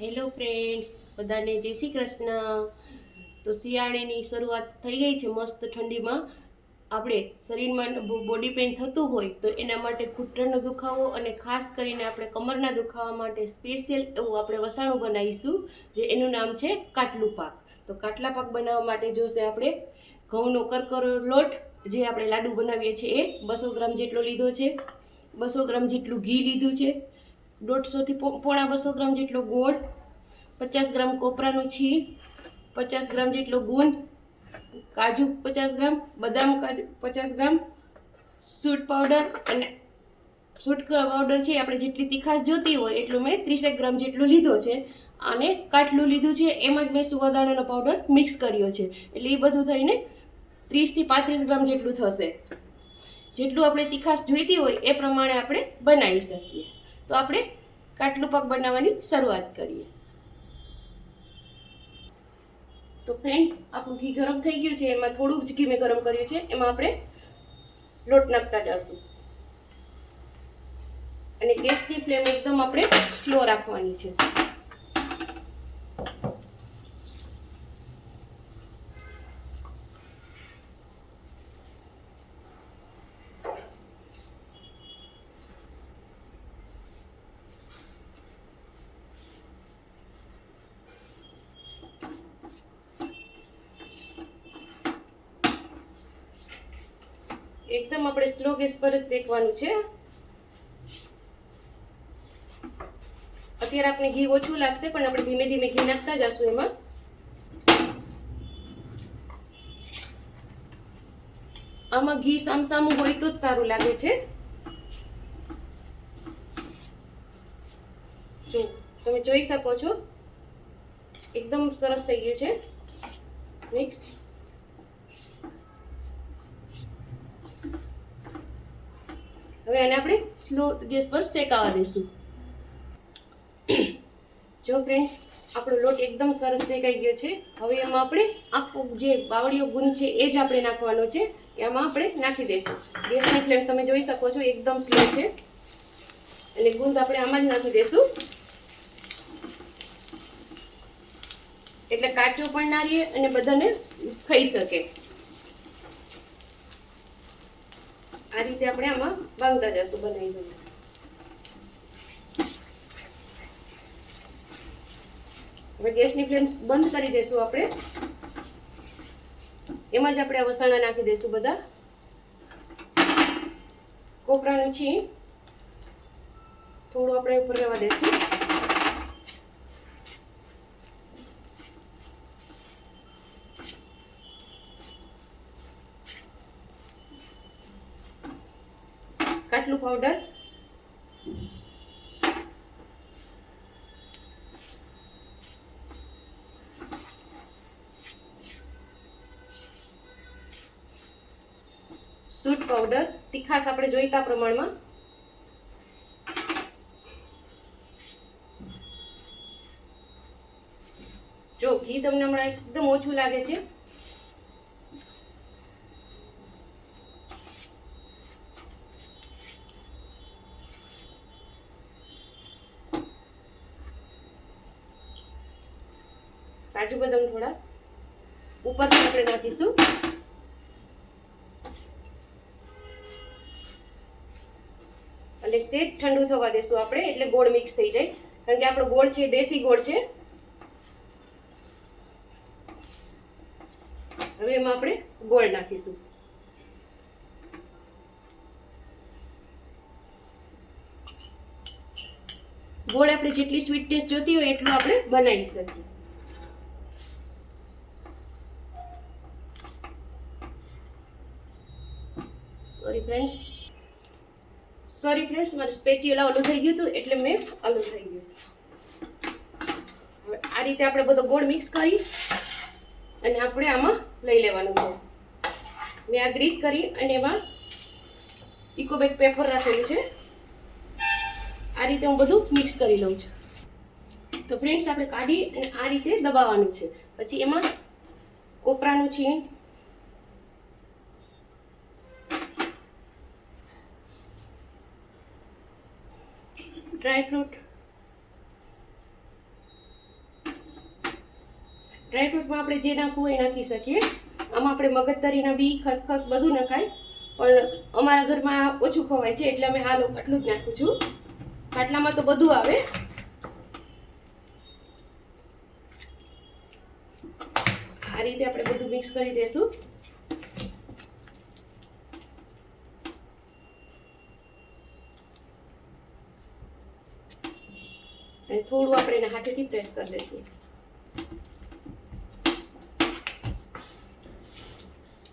Hello friends બધાને જય શ્રી કૃષ્ણ. તો શિયાળાની શરૂઆત થઈ ગઈ છે મસ્ત ઠંડીમાં. આપણે શરીરમાં બોડી પેઇન થતું હોય તો એના માટે ઘૂંટણનો દુખાવો અને ખાસ કરીને આપણે કમરના દુખાવા માટે સ્પેશિયલ એવું આપણે વસાણું બનાવીશું, જે એનું નામ છે કાટલું પાક. તો કાટલા પાક બનાવવા માટે જોશે આપણે ઘઉંનો કરકરો લોટ, જે આપણે લાડુ બનાવીએ છીએ એ બસો ગ્રામ જેટલો લીધો છે. બસો ગ્રામ જેટલું ઘી લીધું છે. દોઢસોથી પોણા બસો ગ્રામ જેટલો ગોળ, પચાસ ગ્રામ કોપરાનું છીણ, પચાસ ગ્રામ જેટલો ગુંદ કાજુ પચાસ ગ્રામ, બદામ કાજુ પચાસ ગ્રામ, સૂટ પાવડર અને સૂટ પાવડર છે આપણે જેટલી તીખાશ જોતી હોય એટલું મેં ત્રીસેક ગ્રામ જેટલું લીધો છે. અને કાટલું લીધું છે, એમાં જ મેં સુવાદાણાનો પાવડર મિક્સ કર્યો છે. એટલે એ બધું થઈને ત્રીસથી પાંત્રીસ ગ્રામ જેટલું થશે. જેટલું આપણે તીખાશ જોઈતી હોય એ પ્રમાણે આપણે બનાવી શકીએ. તો આપણે કાટલું પાક બનાવવાની શરૂઆત કરીએ. તો ફ્રેન્ડ્સ આપણું ઘી ગરમ થઈ ગયું છે, એમાં થોડુંક જ ઘી મેં ગરમ કર્યું છે, એમાં આપણે લોટ નાખતા જશું. અને ગેસની ફ્લેમ એકદમ આપણે સ્લો રાખવાની છે. એકદમ આપણે સ્લો ગેસ પર શેકવાનું છે. અત્યારે આપણે ઘી ઓછું લાગશે, પણ આપણે ધીમે ધીમે ઘી નાખતા જશું એમાં. આમાં ઘી સામસામું હોય તો જ સારું લાગે છે. જો, તમે જોઈ શકો છો. એકદમ સરસ થઈ ગયું છે. મિક્સ હવે એને આપણે સ્લો ગેસ પર શેકાવા દઈશું. જો ફ્રેન્ડ્સ આપણો લોટ એકદમ સરસ શેકાઈ ગયો છે. હવે એમાં આપણે આખું જે બાવળીઓ ગુંદ છે એ જ આપણે નાખવાનો છે. એમાં આપણે નાખી દઈશું. ગેસની ફ્લેમ તમે જોઈ શકો છો, એકદમ સ્લો છે. અને ગુંદ આપણે આમાં જ નાખી દઈશું. એટલે કાચો પણ ના રહીએ અને બધાને ખાઈ શકે. આ રીતે આપણે આમાં બાંધતા જશું બનાવી દઈએ હવે ગેસની ફ્લેમ બંધ કરી દઈશું આપણે. એમાં જ આપણે વસાણા નાખી દઈશું બધા. કોપરાનું છીણ થોડું આપણે ઉપર રહેવા દઈશું કાટલું પાવડર સૂટ પાવડર તીખાસ આપણે જોઈતા પ્રમાણમાં. જો ઘી તમને હમણાં એકદમ ઓછું લાગે છે. કાજુ બદામ થોડા. ઉપરથી આપણે નાખીશું. અને સેજ ઠંડુ થવા દેશું આપણે, એટલે ગોળ મિક્સ થઈ જાય. કારણ કે આપણો ગોળ છે, દેશી ગોળ છે. હવે એમાં આપણે ગોળ નાખીશું. ગોળ આપણે જેટલી સ્વીટનેસ જોતી હોય એટલું આપણે બનાવી શકીએ. સોરી ફ્રેન્ડ્સ સોરી ફ્રેન્ડ્સ મારું સ્પેચ્યુલા ઓલું થઈ ગયું હતું, એટલે મેં અલગ થઈ ગયું. આ રીતે આપણે બધો ગોળ મિક્સ કરી અને આપણે આમાં લઈ લેવાનું છે. મેં આ ગ્રીસ કરી અને એમાં ઇકોબેક પેપર રાખેલું છે. આ રીતે હું બધું મિક્સ કરી લઉં છું. તો ફ્રેન્ડ્સ આપણે કાઢી અને આ રીતે દબાવવાનું છે. પછી એમાં કોપરાનું છીણ ડ્રાય ફ્રૂટ ડ્રાયફ્રૂટમાં આપણે જે નાખવું એ નાખી શકીએ. આમાં આપણે મગજતરીના બી, ખસખસ બધું નખાય. પણ અમારા ઘરમાં ઓછું ખવાય છે, એટલે અમે હાલો આટલું જ નાખું છું. ખાટલામાં તો બધું આવે. આ રીતે આપણે બધું મિક્સ કરી દઈશું અને થોડું આપણે એના હાથેથી પ્રેસ કરી દઈશું.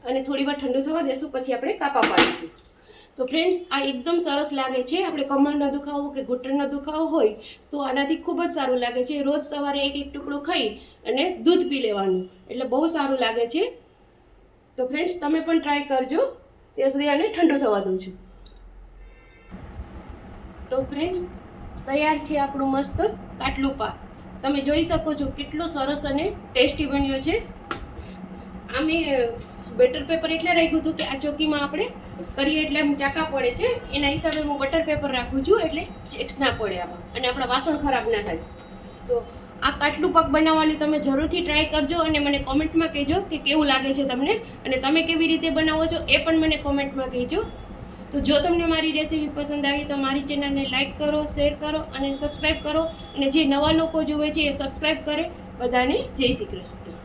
અને થોડી વાર ઠંડુ થવા દેશું, પછી આપણે કાપા પાડીશું. તો ફ્રેન્ડ્સ આ એકદમ સરસ લાગે છે. આપણે કમરનો દુખાવો કે ઘૂંટણનો દુખાવો હોય, તો આનાથી ખૂબ જ સારું લાગે છે. રોજ સવારે એક એક ટુકડો ખાઈ અને દૂધ પી લેવાનું. એટલે બહુ સારું લાગે છે. તો ફ્રેન્ડ્સ તમે પણ ટ્રાય કરજો. ત્યાં સુધી આને ઠંડુ થવા દઉં છું. તો ફ્રેન્ડ્સ તૈયાર છે આપણું મસ્ત કાટલું પાક. તમે જોઈ શકો છો કેટલો સરસ અને ટેસ્ટી બન્યો છે. આ મેં બટર પેપર એટલે રાખ્યું હતું કે આ ચોકીમાં આપણે કરીએ એટલે આમ ચાકા પડે છે. એના હિસાબે હું બટર પેપર રાખું છું એટલે ચેક્સ ના પડે આમાં અને આપણા વાસણ ખરાબ ના થાય. તો આ કાટલું પાક બનાવવાની તમે જરૂરથી ટ્રાય કરજો અને મને કોમેન્ટમાં કહેજો કે કેવું લાગે છે તમને અને તમે કેવી રીતે બનાવો છો એ પણ મને કોમેન્ટમાં કહેજો. તો જો તમને મારી રેસીપી પસંદ આવી તો મારી ચેનલને લાઇક કરો શેર કરો અને સબસ્ક્રાઈબ કરો. અને જે નવા લોકો જુએ છે એ સબસ્ક્રાઈબ કરે. બધાને જય શ્રી કૃષ્ણ.